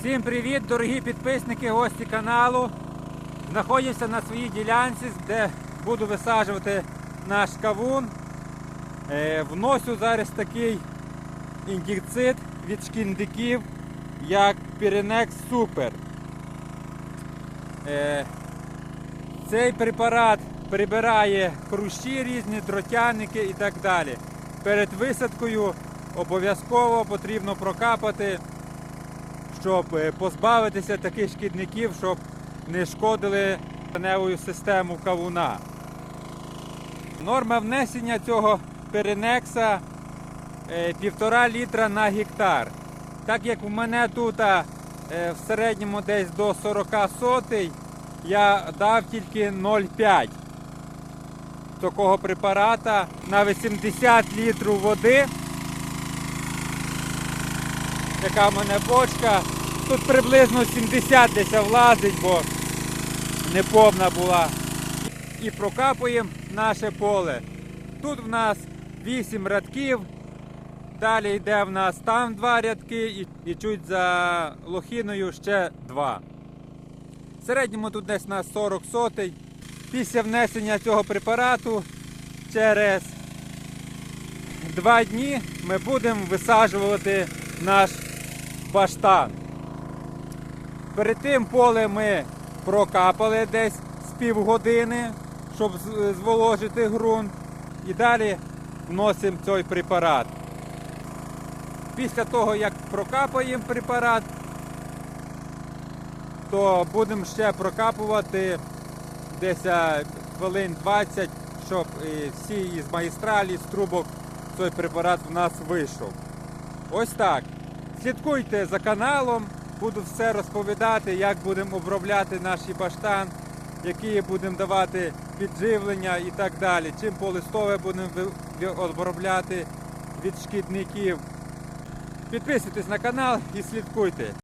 Всім привіт, дорогі підписники, гості каналу. Знаходимося на своїй ділянці, де буду висаджувати наш кавун. Е, Вносю зараз такий ін'єкцид від шкіндиків, як Super. Е, Цей препарат прибирає хрущі різні, дротяники і так далі. Перед висадкою обов'язково потрібно прокапати щоб е, позбавитися таких шкідників, щоб не шкодили кореневу систему кавуна. Норма внесення цього перенекса е, півтора літра на гектар. Так як у мене тут е, в середньому десь до 40 сотий, я дав тільки 0,5 такого препарата на 80 літрів води яка в мене бочка. Тут приблизно 70 десь влазить, бо не повна була. І прокапуємо наше поле. Тут в нас 8 рядків. Далі йде в нас там два рядки і, і чуть за лохіною ще два. В середньому тут десь на 40 сотий. Після внесення цього препарату через два дні ми будемо висаджувати наш баштан. Перед тим поле ми прокапали десь з півгодини, щоб зволожити ґрунт. І далі вносимо цей препарат. Після того, як прокапаємо препарат, то будемо ще прокапувати десь хвилин 20, щоб всі із магістралі, з трубок цей препарат в нас вийшов. Ось так. Слідкуйте за каналом, буду все розповідати, як будемо обробляти наші баштан, які будемо давати підживлення і так далі. Чим полистове будемо обробляти від шкідників. Підписуйтесь на канал і слідкуйте.